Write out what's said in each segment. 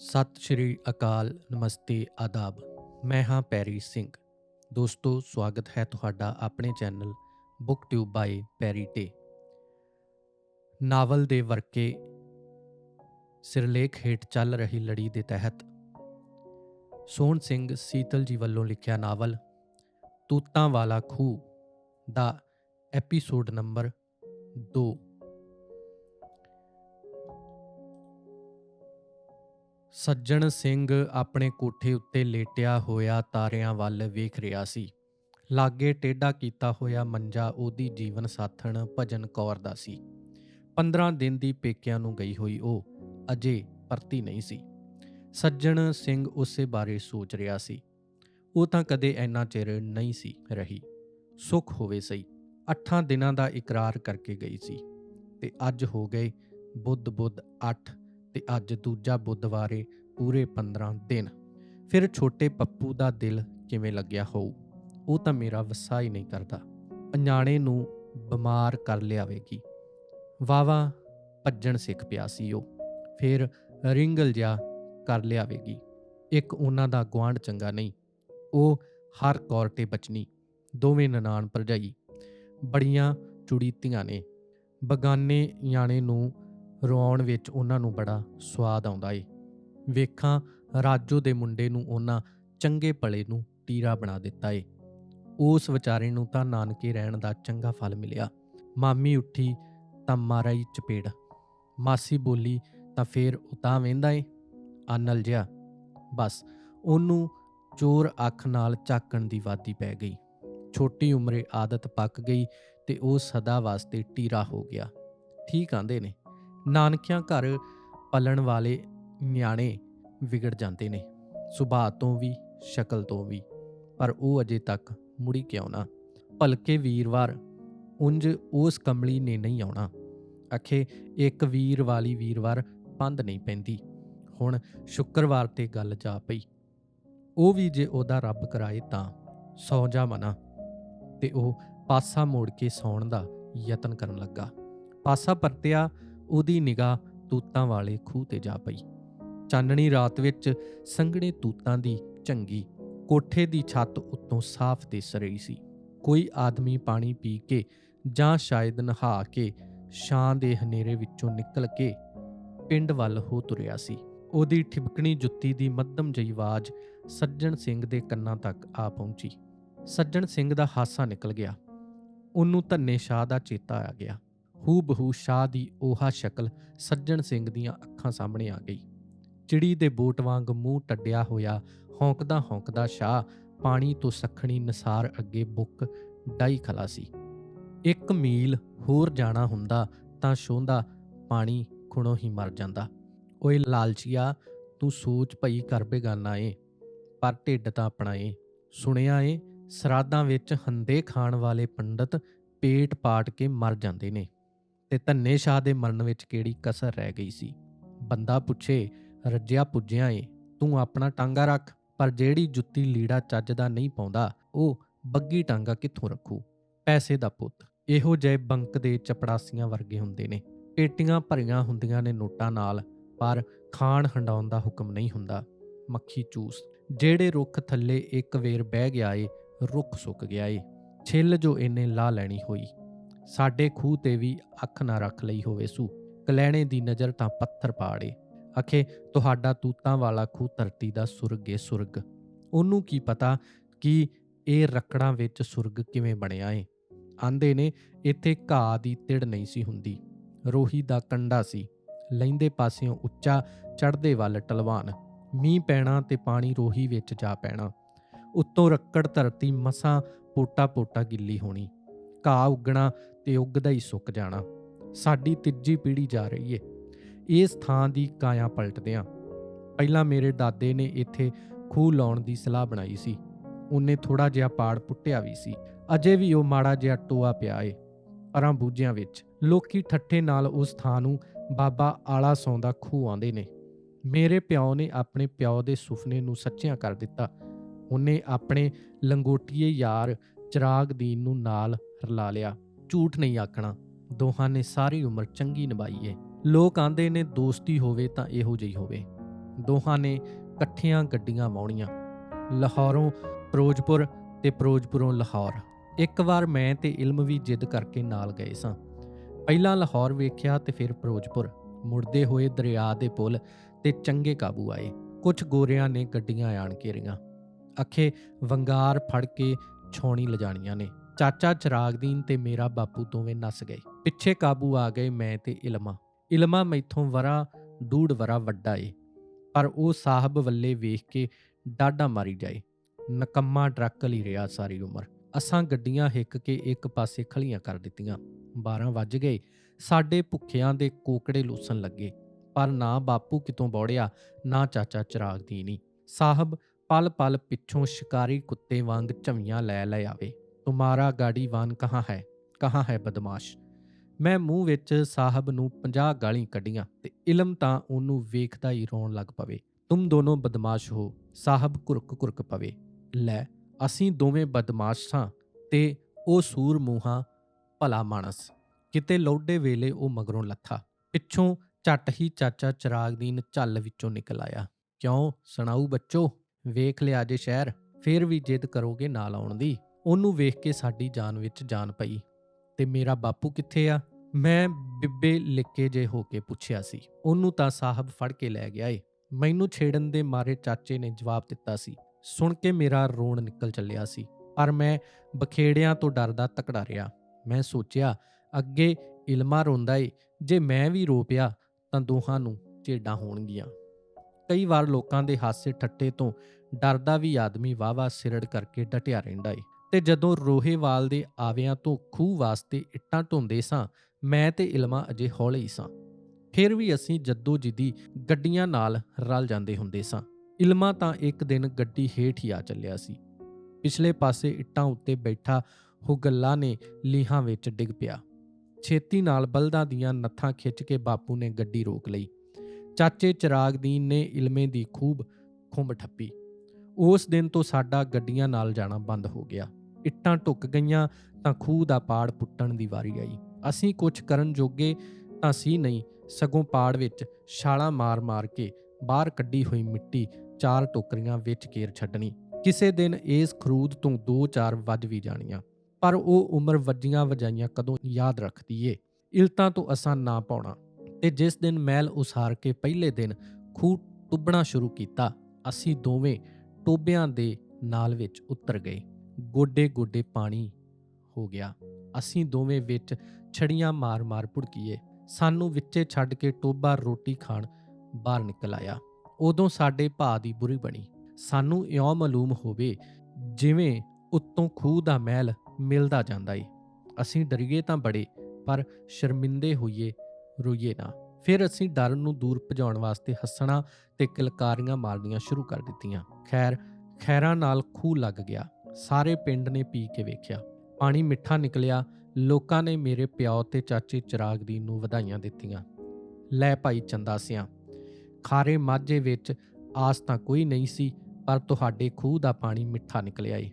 ਸਤਿ ਸ਼੍ਰੀ ਅਕਾਲ, ਨਮਸਤੇ, ਆਦਾਬ। ਮੈਂ ਹਾਂ ਪੈਰੀ ਸਿੰਘ। ਦੋਸਤੋ, ਸਵਾਗਤ ਹੈ ਤੁਹਾਡਾ ਆਪਣੇ ਚੈਨਲ ਬੁੱਕ ਟਿਊਬ ਬਾਈ ਪੈਰੀ ਟੇ। ਨਾਵਲ ਦੇ ਵਰਕੇ ਸਿਰਲੇਖ ਹੇਠ ਚੱਲ ਰਹੀ ਲੜੀ ਦੇ ਤਹਿਤ ਸੋਹਣ ਸਿੰਘ ਸੀਤਲ ਜੀ ਵੱਲੋਂ ਲਿਖਿਆ ਨਾਵਲ, ਤੂਤਾਂ ਵਾਲਾ ਖੂਹ ਦਾ ਐਪੀਸੋਡ ਨੰਬਰ 2 ਸੱਜਣ ਸਿੰਘ ਆਪਣੇ ਕੋਠੇ ਉੱਤੇ ਲੇਟਿਆ ਹੋਇਆ ਤਾਰਿਆਂ ਵੱਲ ਵੇਖ ਰਿਹਾ ਸੀ। ਲਾਗੇ ਟੇਢਾ ਕੀਤਾ ਹੋਇਆ ਮੰਜਾ ਉਹਦੀ ਜੀਵਨ ਸਾਥਣ ਭਜਨ ਕੌਰ ਦਾ ਸੀ। 15 ਦਿਨ ਦੀ ਪੇਕਿਆਂ ਨੂੰ ਗਈ ਹੋਈ ਉਹ ਅਜੇ ਪਰਤੀ ਨਹੀਂ ਸੀ। ਸੱਜਣ ਸਿੰਘ ਉਸੇ ਬਾਰੇ ਸੋਚ ਰਿਹਾ ਸੀ। ਉਹ ਤਾਂ ਕਦੇ ਇੰਨਾ ਚਿਰ ਨਹੀਂ ਸੀ ਰਹੀ। ਸੁੱਖ ਹੋਵੇ ਸਹੀ, ਅੱਠਾਂ ਦਿਨਾਂ ਦਾ ਇਕਰਾਰ ਕਰਕੇ ਗਈ ਸੀ। ਤੇ ਅੱਜ ਹੋ ਗਏ ਬੁੱਧ ਬੁੱਧ 8 ਤੇ ਅੱਜ ਦੂਜਾ ਬੁੱਧਵਾਰੇ ਪੂਰੇ 15 ਦਿਨ। ਫਿਰ ਛੋਟੇ ਪੱਪੂ ਦਾ ਦਿਲ ਕਿਵੇਂ ਲੱਗਿਆ ਹੋਊ? ਉਹ ਤਾਂ ਮੇਰਾ ਵਸਾ ਹੀ ਨਹੀਂ ਕਰਦਾ। ਅਣਜਾਣੇ ਨੂੰ ਬਿਮਾਰ ਕਰ ਲਿਆਵੇਗੀ। ਵਾਵਾ ਭੱਜਣ ਸਿੱਖ ਪਿਆ ਸੀ ਉਹ। ਫਿਰ ਰਿੰਗਲ ਜਿਹਾ ਕਰ ਲਿਆਵੇਗੀ। ਇੱਕ ਉਹਨਾਂ ਦਾ ਗੁਆਂਢ ਚੰਗਾ ਨਹੀਂ। ਉਹ ਹਰ ਕੌਰ ਤੇ ਬਚਨੀ, ਦੋਵੇਂ ਨਨਾਣ ਭਰਜਾਈ। ਬੜੀਆਂ ਚੁੜੀਤੀਆਂ ਨੇ। ਬਗਾਨੇ ਯਾਣੇ ਨੂੰ ਰਵਾਉਣ ਵਿੱਚ ਉਹਨਾਂ ਨੂੰ ਬੜਾ ਸਵਾਦ ਆਉਂਦਾ ਏ। ਵੇਖਾਂ, ਰਾਜੋ ਦੇ ਮੁੰਡੇ ਨੂੰ ਉਹਨਾਂ ਚੰਗੇ ਭਲੇ ਨੂੰ ਟੀਰਾ ਬਣਾ ਦਿੱਤਾ ਏ। ਉਸ ਵਿਚਾਰੇ ਨੂੰ ਤਾਂ ਨਾਨਕੇ ਰਹਿਣ ਦਾ ਚੰਗਾ ਫਲ ਮਿਲਿਆ। ਮਾਮੀ ਉੱਠੀ ਤਾਂ ਮਾਰਾਈ ਚਪੇੜ। ਮਾਸੀ ਬੋਲੀ, ਤਾਂ ਫੇਰ ਉਤਾਂ ਵੇਂਦਾ ਏ? ਆਨਲ ਜਿਹਾ ਬਸ, ਉਹਨੂੰ ਚੋਰ ਅੱਖ ਨਾਲ ਝਾਕਣ ਦੀ ਵਾਦੀ ਪੈ ਗਈ। ਛੋਟੀ ਉਮਰੇ ਆਦਤ ਪੱਕ ਗਈ ਤੇ ਉਹ ਸਦਾ ਵਾਸਤੇ ਟੀਰਾ ਹੋ ਗਿਆ। ਠੀਕ ਆਂਦੇ ਨੇ। ਨਾਨਕਿਆਂ ਘਰ ਪਲਣ ਵਾਲੇ ਨਿਆਣੇ ਵਿਗੜ ਜਾਂਦੇ ਨੇ। ਸੁਭਾਅ ਤੋਂ ਵੀ, ਸ਼ਕਲ ਤੋਂ ਵੀ। ਪਰ ਉਹ ਅਜੇ ਤੱਕ ਮੁੜੀ ਕਿਉਂ ਨਾ? ਭਲਕੇ ਵੀਰਵਾਰ, ਉੰਜ ਉਸ ਕਮਲੀ ਨੇ ਨਹੀਂ ਆਉਣਾ। ਅਖੇ, ਇੱਕ ਵੀਰ ਵਾਲੀ ਵੀਰਵਾਰ ਪੰਧ ਨਹੀਂ ਪੈਂਦੀ। ਹੁਣ ਸ਼ੁੱਕਰਵਾਰ ਤੇ ਗੱਲ ਜਾ ਪਈ। ਉਹ ਵੀ ਜੇ ਉਹਦਾ ਰੱਬ ਕਰਾਏ ਤਾਂ ਸੌ ਜਾ ਮਨਾ। ਤੇ ਉਹ ਪਾਸਾ ਮੋੜ ਕੇ ਸੌਣ ਦਾ ਯਤਨ ਕਰਨ ਲੱਗਾ। ਪਾਸਾ ਪਰਤਿਆ ਉਹਦੀ ਨਿਗਾਹ ਤੂਤਾਂ ਵਾਲੇ ਖੂਹ ਤੇ ਜਾ ਪਈ। ਚਾਨਣੀ ਰਾਤ ਵਿੱਚ ਸੰਘਣੇ ਤੂਤਾਂ ਦੀ ਝੰਗੀ ਕੋਠੇ ਦੀ ਛੱਤ ਉੱਤੋਂ ਸਾਫ਼ ਦਿਸ ਰਹੀ ਸੀ। ਕੋਈ ਆਦਮੀ ਪਾਣੀ ਪੀ ਕੇ ਜਾਂ ਸ਼ਾਇਦ ਨਹਾ ਕੇ ਛਾਂ ਦੇ ਹਨੇਰੇ ਵਿੱਚੋਂ ਨਿਕਲ ਕੇ ਪਿੰਡ ਵੱਲ ਹੋ ਤੁਰਿਆ ਸੀ। ਉਹਦੀ ਠਿਬਕਣੀ ਜੁੱਤੀ ਦੀ ਮੱਧਮ ਜਿਹੀ ਆਵਾਜ਼ ਸੱਜਣ ਸਿੰਘ ਦੇ ਕੰਨਾਂ ਤੱਕ ਆ ਪਹੁੰਚੀ। ਸੱਜਣ ਸਿੰਘ ਦਾ ਹਾਸਾ ਨਿਕਲ ਗਿਆ। ਉਹਨੂੰ ਧੰਨੇ ਸ਼ਾਹ ਦਾ ਚੇਤਾ ਆ ਗਿਆ। ਹੂ ਬਹੂ ਸ਼ਾਹ ਦੀ ਉਹਾ ਸ਼ਕਲ ਸੱਜਣ ਸਿੰਘ ਦੀਆਂ ਅੱਖਾਂ ਸਾਹਮਣੇ ਆ ਗਈ। ਚਿੜੀ ਦੇ ਬੋਟ ਵਾਂਗ ਮੂੰਹ ਟੱਡਿਆ ਹੋਇਆ ਹੌਂਕਦਾ ਹੌਂਕਦਾ ਸ਼ਾਹ ਪਾਣੀ ਤੋਂ ਸਖਣੀ ਨਸਾਰ ਅੱਗੇ ਬੁੱਕ ਡਾਈ ਖਲਾ ਸੀ। ਇੱਕ ਮੀਲ ਹੋਰ ਜਾਣਾ ਹੁੰਦਾ ਤਾਂ ਸ਼ੋਂਦਾ ਪਾਣੀ ਖੁਣੋਂ ਹੀ ਮਰ ਜਾਂਦਾ। ਓਏ ਲਾਲਚੀਆ, ਤੂੰ ਸੋਚ ਭਈ ਕਰ ਬੇਗਾਨਾ ਏ, ਪਰ ਢਿੱਡ ਤਾਂ ਆਪਣਾ ਏ। ਸੁਣਿਆ ਏ ਸਰਾਦਾਂ ਵਿੱਚ ਹੰਦੇ ਖਾਣ ਵਾਲੇ ਪੰਡਤ ਪੇਟ ਪਾਟ ਕੇ ਮਰ ਜਾਂਦੇ ਨੇ। ਤੇ ਧੰਨੇ ਸ਼ਾਹ ਦੇ ਮਰਨ ਵਿੱਚ ਕਿਹੜੀ ਕਸਰ ਰਹਿ ਗਈ ਸੀ? ਬੰਦਾ ਪੁੱਛੇ, ਰੱਜਿਆ ਪੁੱਜਿਆ ਏ, ਤੂੰ ਆਪਣਾ ਟਾਂਗਾ ਰੱਖ, ਪਰ ਜਿਹੜੀ ਜੁੱਤੀ ਲੀੜਾ ਚੱਜ ਦਾ ਨਹੀਂ ਪਾਉਂਦਾ, ਉਹ ਬੱਗੀ ਟਾਂਗਾ ਕਿੱਥੋਂ ਰੱਖੂ? ਪੈਸੇ ਦਾ ਪੁੱਤ, ਇਹੋ ਜਿਹੇ ਬੰਕ ਦੇ ਚਪੜਾਸੀਆਂ ਵਰਗੇ ਹੁੰਦੇ ਨੇ। ਪੇਟੀਆਂ ਭਰੀਆਂ ਹੁੰਦੀਆਂ ਨੇ ਨੋਟਾਂ ਨਾਲ, ਪਰ ਖਾਣ ਹੰਡਾਉਣ ਦਾ ਹੁਕਮ ਨਹੀਂ ਹੁੰਦਾ। ਮੱਖੀ ਚੂਸ, ਜਿਹੜੇ ਰੁੱਖ ਥੱਲੇ ਇੱਕ ਵੇਰ ਬਹਿ ਗਿਆ ਏ, ਰੁੱਖ ਸੁੱਕ ਗਿਆ ਏ। ਛਿੱਲ ਜੋ ਇਹਨੇ ਲਾ ਲੈਣੀ ਹੋਈ। ਸਾਡੇ ਖੂਹ ਤੇ ਵੀ ਅੱਖ ਨਾ ਰੱਖ ਲਈ ਹੋਵੇ ਸੂ। ਕਲੈਣੇ ਦੀ ਨਜ਼ਰ ਤਾਂ ਪੱਥਰ ਪਾੜੇ। ਅਖੇ ਤੁਹਾਡਾ ਤੂਤਾਂ ਵਾਲਾ ਖੂਹ ਧਰਤੀ ਦਾ ਸੁਰਗ ਸੁਰਗ। ਉਹਨੂੰ ਕੀ ਪਤਾ ਕਿ ਇਹ ਰਕੜਾਂ ਵਿੱਚ ਸੁਰਗ ਕਿਵੇਂ ਬਣਿਆ ਏ। ਆਂਦੇ ਨੇ, ਇੱਥੇ ਘਾਹ ਦੀ ਤਿੜ ਨਹੀਂ ਸੀ ਹੁੰਦੀ। ਰੋਹੀ ਦਾ ਕੰਡਾ ਸੀ। ਲੈਂਦੇ ਪਾਸਿਓਂ ਉੱਚਾ ਚੜ੍ਹਦੇ ਵੱਲ ਟਲਵਾਨ। ਮੀਂਹ ਪੈਣਾ ਤੇ ਪਾਣੀ ਰੋਹੀ ਵਿੱਚ ਜਾ ਪੈਣਾ। ਉੱਤੋਂ ਰੱਕੜ ਧਰਤੀ ਮਸਾਂ ਪੋਟਾ-ਪੋਟਾ ਗਿੱਲੀ ਹੋਣੀ। ਘਾਹ ਉੱਗਣਾ ਤੇ ਉੱਗਦਾ ਹੀ ਸੁੱਕ ਜਾਣਾ। ਸਾਡੀ ਤੀਜੀ ਪੀੜ੍ਹੀ ਜਾ ਰਹੀ ਏ। ਇਸ ਥਾਂ ਦੀ ਕਾਇਆ ਪਲਟਦਿਆਂ ਪਹਿਲਾਂ ਮੇਰੇ ਦਾਦੇ ਨੇ ਇੱਥੇ ਖੂਹ ਲਾਉਣ ਦੀ ਸਲਾਹ ਬਣਾਈ ਸੀ। ਉਹਨੇ ਥੋੜਾ ਜਿਹਾ ਪਾੜ ਪੁੱਟਿਆ ਵੀ ਸੀ। ਅਜੇ ਵੀ ਉਹ ਮਾੜਾ ਜਿਹਾ ਟੋਆ ਪਿਆ ਏ। ਅਰਾਂ ਬੂਝਿਆਂ ਵਿੱਚ ਲੋਕੀ ਠੱਠੇ ਨਾਲ ਉਸ ਥਾਂ ਨੂੰ ਬਾਬਾ ਆਲਾ ਸੌਂਦਾ ਖੂਹ ਆਂਦੇ ਨੇ। ਮੇਰੇ ਪਿਓ ਨੇ ਆਪਣੇ ਪਿਓ ਦੇ ਸੁਪਨੇ ਨੂੰ ਸੱਚਿਆਂ ਕਰ ਦਿੱਤਾ। ਉਹਨੇ ਆਪਣੇ ਲੰਗੋਟੀਏ ਯਾਰ ਚਿਰਾਗ ਦੀਨ ਨੂੰ ਨਾਲ ਲਾ ਲਿਆ, ਝੂਠ ਨਹੀਂ ਆਖਣਾ, ਦੋਹਾਂ ਨੇ ਸਾਰੀ ਉਮਰ ਚੰਗੀ ਨਿਭਾਈ ਏ। ਲੋਕ ਆਂਦੇ ਨੇ, ਦੋਸਤੀ ਹੋਵੇ ਤਾਂ ਇਹੋ ਜਿਹੀ ਹੋਵੇ। ਦੋਹਾਂ ਨੇ ਇਕੱਠੀਆਂ ਗੱਡੀਆਂ ਵਾਉਣੀਆਂ ਲਾਹੌਰੋਂ ਫਿਰੋਜ਼ਪੁਰ ਤੇ ਫਿਰੋਜ਼ਪੁਰੋਂ ਲਾਹੌਰ। ਇੱਕ ਵਾਰ ਮੈਂ ਤੇ ਇਲਮ ਵੀ ਜਿੱਦ ਕਰਕੇ ਨਾਲ ਗਏ ਸਾਂ। ਪਹਿਲਾਂ ਲਾਹੌਰ ਵੇਖਿਆ ਤੇ ਫਿਰ ਫਿਰੋਜ਼ਪੁਰ। ਮੁੜਦੇ ਹੋਏ ਦਰਿਆ ਦੇ ਪੁਲ ਤੇ ਚੰਗੇ ਕਾਬੂ ਆਏ। ਕੁਝ ਗੋਰਿਆਂ ਨੇ ਗੱਡੀਆਂ ਆਣ ਘੇਰੀਆਂ ਅੱਖੇ ਵੰਗਾਰ ਫੜ ਕੇ ਛੌਣੀ ਲਿਜਾਣੀਆਂ ਨੇ। ਚਾਚਾ ਚਰਾਗਦੀਨ ਤੇ ਮੇਰਾ ਬਾਪੂ ਦੋਵੇਂ ਨੱਸ ਗਏ। ਪਿੱਛੇ ਕਾਬੂ ਆ ਗਏ ਮੈਂ ਤੇ ਇਲਮਾ। ਇਲਮਾ ਮੈਥੋਂ ਵਰਾ, ਡੂੜ ਵਰਾ ਵੱਡਾ ਏ। ਪਰ ਉਹ ਸਾਹਿਬ ਵੱਲੇ ਵੇਖ ਕੇ ਡਾਡਾ ਮਾਰੀ ਜਾਏ। ਨਕੰਮਾ ਡਰੱਕਲ ਹੀ ਰਿਹਾ ਸਾਰੀ ਉਮਰ। ਅਸਾਂ ਗੱਡੀਆਂ ਹਿੱਕ ਕੇ ਇੱਕ ਪਾਸੇ ਖਲੀਆਂ ਕਰ ਦਿੱਤੀਆਂ। 12 ਵੱਜ ਗਏ। ਸਾਡੇ ਭੁੱਖਿਆਂ ਦੇ ਕੋਕੜੇ ਲੂਸਣ ਲੱਗੇ। ਪਰ ਨਾ ਬਾਪੂ ਕਿਤੋਂ ਬੌੜਿਆ, ਨਾ ਚਾਚਾ ਚਿਰਾਗ ਦੀ ਨਹੀਂ ਸਾਹਿਬ ਪਲ ਪਲ ਪਿੱਛੋਂ ਸ਼ਿਕਾਰੀ ਕੁੱਤੇ ਵਾਂਗ ਝਵੀਆਂ ਲੈ ਲੈ ਆਵੇ। ਤੁਮਾਰਾ ਗਾੜੀਵਾਨ ਕਹਾਂ ਹੈ ਕਹਾਂ ਹੈ ਬਦਮਾਸ਼ ਮੈਂ ਮੂੰਹ ਵਿੱਚ ਸਾਹਿਬ ਨੂੰ 50 ਗਾਲੀ ਕੱਢੀਆਂ ਤੇ ਇਲਮ ਤਾਂ ਉਹਨੂੰ ਵੇਖਦਾ ਹੀ ਰੋਣ ਲੱਗ ਪਵੇ ਤੁਮ ਦੋਨੋਂ ਬਦਮਾਸ਼ ਹੋ ਸਾਹਿਬ ਕੁਰਕ ਕੁਰਕ ਪਵੇ ਲੈ ਅਸੀਂ ਦੋਵੇਂ ਬਦਮਾਸ਼ ਸਾਂ ਤੇ ਉਹ ਸੂਰ ਮੂੰਹਾਂ ਭਲਾ ਮਾਨਸ ਕਿਤੇ ਲੋਡੇ ਵੇਲੇ ਉਹ ਮਗਰੋਂ ਲੱਥਾ ਪਿੱਛੋਂ ਝੱਟ ਹੀ ਚਾਚਾ ਚਿਰਾਗਦੀਨ ਝੱਲ ਵਿੱਚੋਂ ਨਿਕਲ ਆਇਆ ਕਿਉਂ ਸੁਣਾਊ ਬੱਚੋ ਵੇਖ ਲਿਆ ਜੇ ਸ਼ਹਿਰ ਫੇਰ ਵੀ ਜਿੱਦ ਕਰੋਗੇ ਨਾਲ ਆਉਣ ਦੀ ਉਹਨੂੰ ਵੇਖ ਕੇ ਸਾਡੀ ਜਾਨ ਵਿੱਚ ਜਾਨ ਪਈ। ਤੇ ਮੇਰਾ ਬਾਪੂ ਕਿੱਥੇ ਆ? ਮੈਂ ਬਿੱਬੇ ਲਿੱਕੇ ਜੇ ਹੋ ਕੇ ਪੁੱਛਿਆ ਸੀ। ਉਹਨੂੰ ਤਾਂ ਸਾਹਿਬ ਫੜ ਕੇ ਲੈ ਗਿਆ ਏ। ਮੈਨੂੰ ਛੇੜਨ ਦੇ ਮਾਰੇ ਚਾਚੇ ਨੇ ਜਵਾਬ ਦਿੱਤਾ ਸੀ। ਸੁਣ ਕੇ ਮੇਰਾ ਰੋਣ ਨਿਕਲ ਚੱਲਿਆ ਸੀ। ਪਰ ਮੈਂ ਬਖੇੜਿਆਂ ਤੋਂ ਡਰਦਾ ਤਕੜਾ ਰਿਹਾ। ਮੈਂ ਸੋਚਿਆ, ਅੱਗੇ ਇਲਮਾ ਰੋਂਦਾ ਏ। ਜੇ ਮੈਂ ਵੀ ਰੋ ਪਿਆ ਤਾਂ ਦੋਹਾਂ ਨੂੰ ਝੇਡਾਂ ਹੋਣਗੀਆਂ। ਕਈ ਵਾਰ ਲੋਕਾਂ ਦੇ ਹਾਸੇ ਠੱਟੇ ਤੋਂ ਡਰਦਾ ਵੀ ਆਦਮੀ ਵਾਵਾ ਸਿਰੜ ਕਰਕੇ ਡਟਿਆ ਰਹਿੰਦਾ ਏ। ਤੇ ਜਦੋਂ ਰੋਹੇਵਾਲ ਦੇ ਆਵਿਆਂ ਤੋਂ ਖੂਹ ਵਾਸਤੇ ਇੱਟਾਂ ਢੋਂਦੇ ਸਾਂ, ਮੈਂ ਤੇ ਇਲਮਾ ਅਜੇ ਹੌਲੇ ਹੀ ਸਾਂ। ਫਿਰ ਵੀ ਅਸੀਂ ਜੱਦੋ ਜਿਦੀ ਗੱਡੀਆਂ ਨਾਲ ਰਲ ਜਾਂਦੇ ਹੁੰਦੇ ਸਾਂ। ਇਲਮਾ ਤਾਂ ਇੱਕ ਦਿਨ ਗੱਡੀ ਹੇਠ ਹੀ ਆ ਚੱਲਿਆ ਸੀ। ਪਿਛਲੇ ਪਾਸੇ ਇੱਟਾਂ ਉੱਤੇ ਬੈਠਾ ਹੁਗੱਲਾ ਨੇ ਲੀਹਾਂ ਵਿੱਚ ਡਿੱਗ ਪਿਆ। ਛੇਤੀ ਨਾਲ ਬਲਦਾਂ ਦੀਆਂ ਨੱਥਾਂ ਖਿੱਚ ਕੇ ਬਾਪੂ ਨੇ ਗੱਡੀ ਰੋਕ ਲਈ। ਚਾਚੇ ਚਿਰਾਗਦੀਨ ਨੇ ਇਲਮੇ ਦੀ ਖੂਬ ਖੁੰਬ ਠੱਪੀ। ਉਸ ਦਿਨ ਤੋਂ ਸਾਡਾ ਗੱਡੀਆਂ ਨਾਲ ਜਾਣਾ ਬੰਦ ਹੋ ਗਿਆ। ਇੱਟਾਂ ਢੁੱਕ ਗਈਆਂ ਤਾਂ ਖੂਹ ਦਾ ਪਾੜ ਪੁੱਟਣ ਦੀ ਵਾਰੀ ਆਈ। ਅਸੀਂ ਕੁਝ ਕਰਨ ਜੋਗੇ ਤਾਂ ਸੀ ਨਹੀਂ, ਸਗੋਂ ਪਾੜ ਵਿੱਚ ਛਾਲਾਂ ਮਾਰ-ਮਾਰ ਕੇ ਬਾਹਰ ਕੱਢੀ ਹੋਈ ਮਿੱਟੀ ਚਾਰ ਟੋਕਰੀਆਂ ਵਿੱਚ ਕੇਰ ਛੱਡਣੀ। ਕਿਸੇ ਦਿਨ ਇਸ ਖਰੂਦ ਤੋਂ 2-4 ਵੱਜ ਵੀ ਜਾਣੀਆਂ, ਪਰ ਉਹ ਉਮਰ ਵੱਜੀਆਂ ਵਜਾਈਆਂ ਕਦੋਂ ਯਾਦ ਰੱਖਦੀ ਏ ਇਲਤਾਂ ਤੋਂ ਅਸਾਂ ਨਾ ਪਾਉਣਾ ਤੇ ਜਿਸ ਦਿਨ ਮਹਿਲ ਉਸਾਰ ਕੇ ਪਹਿਲੇ ਦਿਨ ਖੂਹ ਟੁੱਬਣਾ ਸ਼ੁਰੂ ਕੀਤਾ, ਅਸੀਂ ਦੋਵੇਂ ਟੋਬਿਆਂ ਦੇ ਨਾਲ ਵਿੱਚ ਉਤਰ ਗਏ। ਗੋਡੇ ਗੋਡੇ ਪਾਣੀ ਹੋ ਗਿਆ। ਅਸੀਂ ਦੋਵੇਂ ਵਿੱਚ ਛੜੀਆਂ ਮਾਰ-ਮਾਰ ਭੁੜਕੀਏ। ਸਾਨੂੰ ਵਿੱਚੇ ਛੱਡ ਕੇ ਟੋਬਾ ਰੋਟੀ ਖਾਣ ਬਾਹਰ ਨਿਕਲ ਆਇਆ। ਉਦੋਂ ਸਾਡੇ ਭਾ ਦੀ ਬੁਰੀ ਬਣੀ। ਸਾਨੂੰ ਇਉਂ ਮਾਲੂਮ ਹੋਵੇ ਜਿਵੇਂ ਉੱਤੋਂ ਖੂਹ ਦਾ ਮਹਿਲ ਮਿਲਦਾ ਜਾਂਦਾ ਏ। ਅਸੀਂ ਡਰੀਏ ਤਾਂ ਬੜੇ, ਪਰ ਸ਼ਰਮਿੰਦੇ ਹੋਈਏ, ਰੋਈਏ ਨਾ। ਫਿਰ ਅਸੀਂ ਡਰ ਨੂੰ ਦੂਰ ਭਜਾਉਣ ਵਾਸਤੇ ਹੱਸਣਾ ਤੇ ਕਿਲਕਾਰੀਆਂ ਮਾਰਨੀਆਂ ਸ਼ੁਰੂ ਕਰ ਦਿੱਤੀਆਂ। ਖੈਰ, ਖੈਰਾਂ ਨਾਲ ਖੂਹ ਲੱਗ ਗਿਆ। ਸਾਰੇ ਪਿੰਡ ਨੇ ਪੀ ਕੇ ਵੇਖਿਆ। ਪਾਣੀ ਮਿੱਠਾ ਨਿਕਲਿਆ, ਲੋਕਾਂ ਨੇ ਮੇਰੇ ਪਿਓ ਤੇ ਚਾਚੇ ਚਿਰਾਗ ਦੀ ਨੂੰ ਵਧਾਈਆਂ ਦਿੱਤੀਆਂ। ਲੈ ਭਾਈ ਚੰਦਾ ਸਿਆ, ਖਾਰੇ ਮਾਝੇ ਵਿੱਚ ਆਸ ਤਾਂ ਕੋਈ ਨਹੀਂ ਸੀ, ਪਰ ਤੁਹਾਡੇ ਖੂਹ ਦਾ ਪਾਣੀ ਮਿੱਠਾ ਨਿਕਲਿਆ ਏ।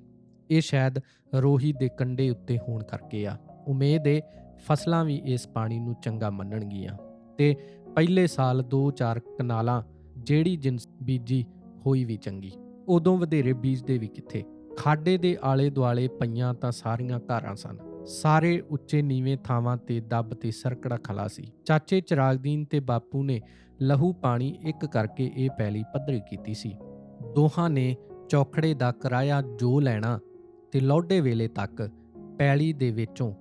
ਇਹ ਸ਼ਾਇਦ ਰੋਹੀ ਦੇ ਕੰਡੇ ਉੱਤੇ ਹੋਣ ਕਰਕੇ ਆ। ਉਮੀਦ ਏ ਫਸਲਾਂ ਵੀ ਇਸ ਪਾਣੀ ਨੂੰ ਚੰਗਾ ਮੰਨਣਗੀਆਂ। ਤੇ ਪਹਿਲੇ ਸਾਲ 2-4 ਕਨਾਲਾਂ, ਜਿਹੜੀ ਜਿੰਸ ਬੀਜੀ, ਹੋਈ ਵੀ ਚੰਗੀ। ਉਦੋਂ ਵਧੇਰੇ ਬੀਜਦੇ ਵੀ ਕਿੱਥੇ? ਖਾਡੇ ਦੇ ਆਲੇ ਦੁਆਲੇ ਪਈਆਂ ਤਾਂ ਸਾਰੀਆਂ ਘਾਰਾਂ ਸਨ। ਸਾਰੇ ਉੱਚੇ ਨੀਵੇਂ ਥਾਵਾਂ ਤੇ ਦੱਬ ਤੇ ਸਰਕੜਾ ਖਲਾ ਸੀ। ਚਾਚੇ ਚਿਰਾਗਦੀਨ ਤੇ ਬਾਪੂ ਨੇ ਲਹੂ ਪਾਣੀ ਇੱਕ ਕਰਕੇ ਇਹ ਪੈਲੀ ਪੱਧਰੀ ਕੀਤੀ ਸੀ। ਦੋਹਾਂ ਨੇ ਚੌਖੜੇ ਦਾ ਕਿਰਾਇਆ ਜੋ ਲੈਣਾ ਤੇ ਲੋਡੇ ਵੇਲੇ ਤੱਕ ਪੈਲੀ ਦੇ ਵਿੱਚੋਂ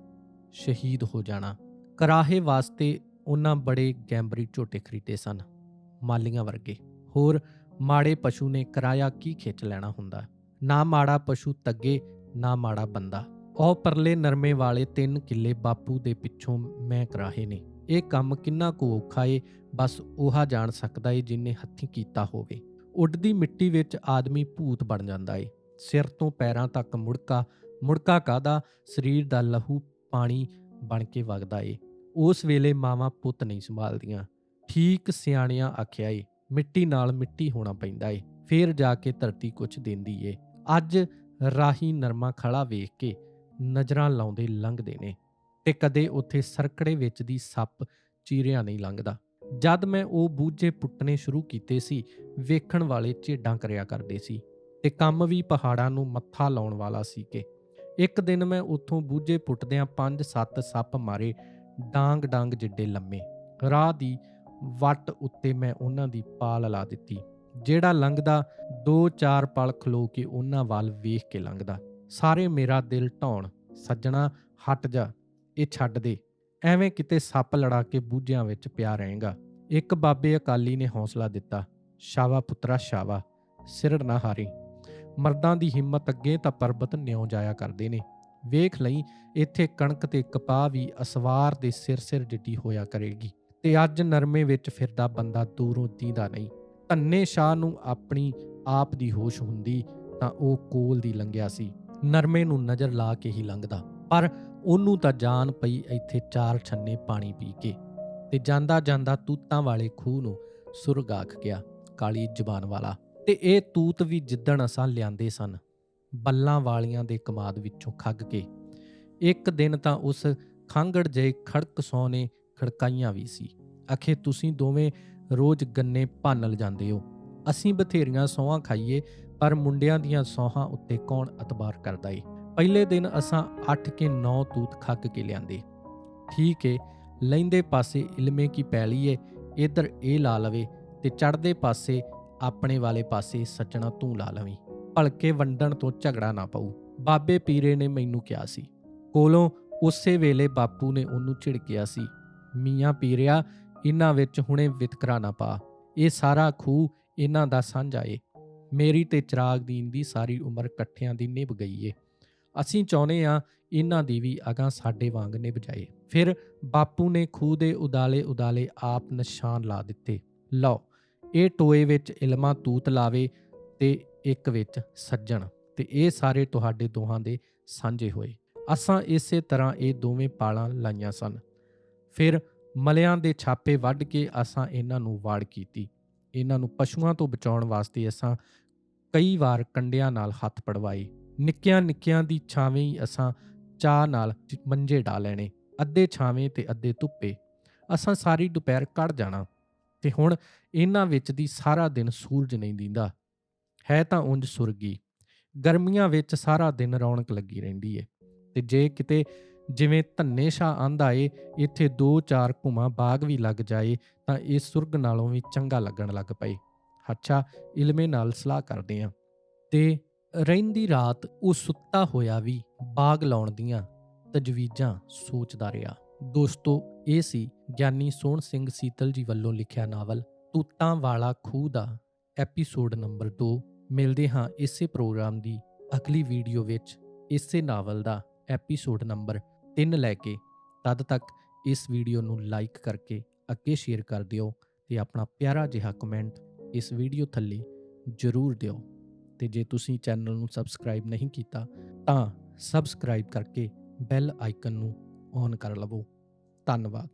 ਸ਼ਹੀਦ ਹੋ ਜਾਣਾ। ਕਰਾਹੇ ਵਾਸਤੇ ਉਹਨਾਂ ਬੜੇ ਗੈਂਬਰੀ ਝੋਟੇ ਖਰੀਦੇ ਸਨ, ਮਾਲੀਆਂ ਵਰਗੇ। ਹੋਰ ਮਾੜੇ ਪਸ਼ੂ ਨੇ ਕਿਰਾਇਆ ਕੀ ਖਿੱਚ ਲੈਣਾ ਹੁੰਦਾ? ਨਾ ਮਾੜਾ ਪਸ਼ੂ ਤੱਗੇ, ਨਾ ਮਾੜਾ ਬੰਦਾ। ਉਹ ਪਰਲੇ ਨਰਮੇ ਵਾਲੇ ਤਿੰਨ ਕਿੱਲੇ ਬਾਪੂ ਦੇ ਪਿੱਛੋਂ ਮੈਂ ਕਰਾਹੇ ਨੇ। ਇਹ ਕੰਮ ਕਿੰਨਾ ਕੁ ਔਖਾ ਏ, ਬਸ ਉਹਾ ਜਾਣ ਸਕਦਾ ਏ ਜਿਨੇ ਹੱਥੀਂ ਕੀਤਾ ਹੋਵੇ। ਉੱਡਦੀ ਮਿੱਟੀ ਵਿੱਚ ਆਦਮੀ ਭੂਤ ਬਣ ਜਾਂਦਾ ਏ। ਸਿਰ ਤੋਂ ਪੈਰਾਂ ਤੱਕ ਮੁੜਕਾ ਮੁੜਕਾ ਕਾਦਾ ਸਰੀਰ ਦਾ ਲਹੂ ਪਾਣੀ ਬਣ ਕੇ ਵਗਦਾ ਏ। ਉਸ ਵੇਲੇ ਮਾਵਾਂ ਪੁੱਤ ਨਹੀਂ ਸੰਭਾਲਦੀਆਂ। ਠੀਕ ਸਿਆਣਿਆਂ ਆਖਿਆ ਏ, ਮਿੱਟੀ ਨਾਲ ਮਿੱਟੀ ਹੋਣਾ ਪੈਂਦਾ ਏ। ਫੇਰ ਜਾ ਕੇ ਧਰਤੀ ਕੁਛ ਦਿੰਦੀ ਏ। ਅੱਜ ਰਾਹੀ ਨਰਮਾ ਖੜਾ ਵੇਖ ਕੇ ਨਜ਼ਰਾਂ ਲਾਉਂਦੇ ਲੰਘਦੇ ਨੇ ਤੇ ਕਦੇ ਉੱਥੇ ਸਰਕੜੇ ਵਿੱਚ ਦੀ ਸੱਪ ਚੀਰਿਆ ਨਹੀਂ ਲੰਘਦਾ। ਜਦ ਮੈਂ ਉਹ ਬੂਝੇ ਪੁੱਟਣੇ ਸ਼ੁਰੂ ਕੀਤੇ ਸੀ, ਵੇਖਣ ਵਾਲੇ ਝੇਡਾਂ ਕਰਿਆ ਕਰਦੇ ਸੀ ਤੇ ਕੰਮ ਵੀ ਪਹਾੜਾਂ ਨੂੰ ਮੱਥਾ ਲਾਉਣ ਵਾਲਾ ਸੀ ਕਿ ਇੱਕ ਦਿਨ ਮੈਂ ਉੱਥੋਂ ਬੂਝੇ ਪੁੱਟਦਿਆਂ 5-7 ਸੱਪ ਮਾਰੇ ਡਾਂਗ ਡਾਂਗ ਜਿੱਡੇ ਲੰਮੇ। ਰਾਹ ਦੀ ਵੱਟ ਉੱਤੇ ਮੈਂ ਉਹਨਾਂ ਦੀ ਪਾਲ ਲਾ ਦਿੱਤੀ। ਜਿਹੜਾ ਲੰਘਦਾ, ਦੋ ਚਾਰ ਪਲ ਖਲੋ ਕੇ ਉਹਨਾਂ ਵੱਲ ਵੇਖ ਕੇ ਲੰਘਦਾ। ਸਾਰੇ ਮੇਰਾ ਦਿਲ ਢਾਉਣ ਸੱਜਣਾ, ਹਟ ਜਾ, ਇਹ ਛੱਡ ਦੇ। ਐਵੇਂ ਕਿਤੇ ਸੱਪ ਲੜਾ ਕੇ ਬੂਝਿਆਂ ਵਿੱਚ ਪਿਆ ਰਹੇਗਾ। ਇੱਕ ਬਾਬੇ ਅਕਾਲੀ ਨੇ ਹੌਸਲਾ ਦਿੱਤਾ, ਸ਼ਾਵਾ ਪੁੱਤਰਾ, ਸ਼ਾਵਾ ਸਿਰ ਨਾ ਹਾਰੀ। ਮਰਦਾਂ ਦੀ ਹਿੰਮਤ ਅੱਗੇ ਤਾਂ ਪਰਬਤ ਨਿਉ ਜਾਇਆ ਕਰਦੇ ਨੇ। ਵੇਖ ਲਈ, ਇੱਥੇ ਕਣਕ ਤੇ ਕਪਾਹ ਵੀ ਅਸਵਾਰ ਦੇ ਸਿਰ ਸਿਰ ਜਿੱਡੀ ਹੋਇਆ ਕਰੇਗੀ ਤੇ ਅੱਜ ਨਰਮੇ ਵਿੱਚ ਫਿਰਦਾ ਬੰਦਾ ਦੂਰੋਂ ਦੀਂਦਾ ਨਹੀਂ। ਧੰਨੇ ਸ਼ਾਹ ਨੂੰ ਆਪਣੀ ਆਪ ਦੀ ਹੋਸ਼ ਹੁੰਦੀ ਤਾਂ ਉਹ ਕੋਲ ਦੀ ਲੰਘਿਆ ਸੀ। ਨਰਮੇ ਨੂੰ ਨਜ਼ਰ ਲਾ ਕੇ ਹੀ ਲੰਘਦਾ, ਪਰ ਉਹਨੂੰ ਤਾਂ ਜਾਨ ਪਈ ਇੱਥੇ ਚਾਰ ਛੰਨੇ ਪਾਣੀ ਪੀ ਕੇ ਤੇ ਜਾਂਦਾ ਜਾਂਦਾ ਤੂਤਾਂ ਵਾਲੇ ਖੂਹ ਨੂੰ ਸੁਰਗ ਆਖ ਗਿਆ, ਕਾਲੀ ਜ਼ਬਾਨ ਵਾਲਾ। ਤੇ ਇਹ ਤੂਤ ਵੀ ਜਿੱਦਣ ਅਸਾਂ ਲਿਆਂਦੇ ਸਨ, ਬੱਲਾਂ ਵਾਲੀਆਂ ਦੇ ਕਮਾਦ ਵਿੱਚੋਂ ਖੱਗ ਕੇ। ਇੱਕ ਦਿਨ ਤਾਂ ਉਸ ਖਾਂਗੜ ਜੇ ਖੜਕ ਸੌ ਖੜਕਾਈਆਂ ਵੀ ਸੀ। ਅਖੇ, ਤੁਸੀਂ ਦੋਵੇਂ ਰੋਜ਼ ਗੰਨੇ ਭੰਨ ਜਾਂਦੇ ਹੋ। ਅਸੀਂ ਬਥੇਰੀਆਂ ਸੌਹਾਂ ਖਾਈਏ, ਪਰ ਮੁੰਡਿਆਂ ਦੀਆਂ ਸੌਹਾਂ ਉੱਤੇ ਕੌਣ ਅਤਬਾਰ ਕਰਦਾ ਏ? ਪਹਿਲੇ ਦਿਨ ਅਸਾਂ 8 ਕੇ 9 ਤੂਤ ਖੱਕ ਕੇ ਲਿਆਂਦੇ। ਠੀਕ ਏ, ਲੈਂਦੇ ਪਾਸੇ ਇਲਮੇ ਕੀ ਪੈਲੀ ਏ ਇਧਰ ਇਹ ਲਾ ਲਵੇ ਤੇ ਚੜਦੇ ਪਾਸੇ ਆਪਣੇ ਵਾਲੇ ਪਾਸੇ ਸੱਜਣਾ ਤੂੰ ਲਾ ਲਵੀਂ। ਭਲਕੇ ਵੰਡਣ ਤੋਂ ਝਗੜਾ ਨਾ ਪਊ। ਬਾਬੇ ਪੀਰੇ ਨੇ ਮੈਨੂੰ ਕਿਹਾ ਸੀ। ਕੋਲੋਂ ਉਸੇ ਵੇਲੇ ਬਾਪੂ ਨੇ ਉਹਨੂੰ ਝਿੜਕਿਆ ਸੀ। ਮੀਆਂ ਪੀਰਿਆ ਇਹਨਾਂ ਵਿੱਚ ਹੁਣੇ ਵਿਤਕਰਾ ਨਾ ਪਾ। ਇਹ ਸਾਰਾ ਖੂਹ ਇਹਨਾਂ ਦਾ ਸਾਂਝਾ ਏ ਮੇਰੀ ਤੇ ਚਿਰਾਗ ਦੀਨ ਦੀ ਸਾਰੀ ਉਮਰ ਇਕੱਠਿਆਂ ਦੀ ਨਿਭ ਗਈ ਏ। ਅਸੀਂ ਚਾਹੁੰਦੇ ਆ ਇਹਨਾਂ ਦੀ ਵੀ ਅਗਾਂ ਸਾਡੇ ਵਾਂਗ ਨਿਭ ਜਾਏ। ਫਿਰ ਬਾਪੂ ਨੇ ਖੂਹ ਦੇ ਉਦਾਲੇ ਉਦਾਲੇ ਆਪ ਨਿਸ਼ਾਨ ਲਾ ਦਿੱਤੇ। ਲਓ, ਇਹ ਟੋਏ ਵਿੱਚ ਇਲਮਾ ਤੂਤ ਲਾਵੇ ਤੇ ਇੱਕ ਵਿੱਚ ਸੱਜਣ ਤੇ ਇਹ ਸਾਰੇ ਤੁਹਾਡੇ ਦੋਹਾਂ ਦੇ ਸਾਂਝੇ ਹੋਏ। ਅਸਾਂ ਇਸੇ ਤਰ੍ਹਾਂ ਇਹ ਦੋਵੇਂ ਪਾਲਾਂ ਲਾਈਆਂ ਸਨ। ਫਿਰ ਮਲਿਆਂ ਦੇ ਛਾਪੇ ਵੱਢ ਕੇ ਅਸਾਂ ਇਹਨਾਂ ਨੂੰ ਵਾੜ ਕੀਤੀ। ਇਹਨਾਂ ਨੂੰ ਪਸ਼ੂਆਂ ਤੋਂ ਬਚਾਉਣ ਵਾਸਤੇ ਅਸਾਂ ਕਈ ਵਾਰ ਕੰਡਿਆਂ ਨਾਲ ਹੱਥ ਪੜਵਾਏ। ਨਿੱਕਿਆਂ ਨਿੱਕਿਆਂ ਦੀ ਛਾਵੇਂ ਹੀ ਅਸਾਂ ਚਾਹ ਨਾਲ ਮੰਜੇ ਢਾ ਲੈਣੇ, ਅੱਧੇ ਛਾਵੇਂ ਤੇ ਅੱਧੇ ਧੁੱਪੇ। ਅਸਾਂ ਸਾਰੀ ਦੁਪਹਿਰ ਕੱਢ ਜਾਣਾ ਤੇ ਹੁਣ ਇਹਨਾਂ ਵਿੱਚ ਦੀ ਸਾਰਾ ਦਿਨ ਸੂਰਜ ਨਹੀਂ ਦਿੰਦਾ। ਹੈ ਤਾਂ ਉਂਝ ਸੁਰਗੀ। ਗਰਮੀਆਂ ਵਿੱਚ ਸਾਰਾ ਦਿਨ ਰੌਣਕ ਲੱਗੀ ਰਹਿੰਦੀ ਏ ਤੇ ਜੇ ਕਿਤੇ ਜਿਵੇਂ ਧੰਨੇ ਸ਼ਾ ਆਂਦਾ ਏ, ਇੱਥੇ 2-4 ਘੁਮਾ ਬਾਗ ਵੀ ਲੱਗ ਜਾਏ, ਤਾਂ ਇਹ ਸੁਰਗ ਨਾਲੋਂ ਵੀ ਚੰਗਾ ਲੱਗਣ ਲੱਗ ਪਏ। ਅੱਛਾ, ਇਲਮੇ ਨਾਲ ਸਲਾਹ ਕਰਦੇ ਆਂ। ਤੇ ਰਹਿੰਦੀ ਰਾਤ ਉਹ ਸੁੱਤਾ ਹੋਇਆ ਵੀ ਬਾਗ ਲਾਉਣ ਦੀਆਂ ਤਜਵੀਜ਼ਾਂ ਸੋਚਦਾ ਰਿਹਾ। ਦੋਸਤੋ, ਇਹ ਸੀ ਗਿਆਨੀ ਸੋਹਣ ਸਿੰਘ ਸੀਤਲ ਜੀ ਵੱਲੋਂ ਲਿਖਿਆ ਨਾਵਲ ਤੂਤਾਂ ਵਾਲਾ ਖੂਹ ਦਾ ਐਪੀਸੋਡ ਨੰਬਰ 2 ਮਿਲਦੇ ਹਾਂ ਇਸੇ ਪ੍ਰੋਗਰਾਮ ਦੀ ਅਗਲੀ ਵੀਡੀਓ ਵਿੱਚ ਇਸੇ ਨਾਵਲ ਦਾ ਐਪੀਸੋਡ ਨੰਬਰ 3 ਲੈ ਕੇ ਤਦ ਤੱਕ ਇਸ ਵੀਡੀਓ ਨੂੰ ਲਾਈਕ ਕਰਕੇ ਅੱਗੇ ਸ਼ੇਅਰ ਕਰ ਦਿਓ ਤੇ ਆਪਣਾ ਪਿਆਰਾ ਜਿਹਾ ਕਮੈਂਟ ਇਸ ਵੀਡੀਓ ਥੱਲੇ ਜ਼ਰੂਰ ਦਿਓ। ਤੇ ਜੇ ਤੁਸੀਂ ਚੈਨਲ ਨੂੰ ਸਬਸਕ੍ਰਾਈਬ ਨਹੀਂ ਕੀਤਾ, ਤਾਂ ਸਬਸਕ੍ਰਾਈਬ ਕਰਕੇ ਬੈਲ ਆਈਕਨ ਨੂੰ ਔਨ ਕਰ ਲਵੋ। ਧੰਨਵਾਦ।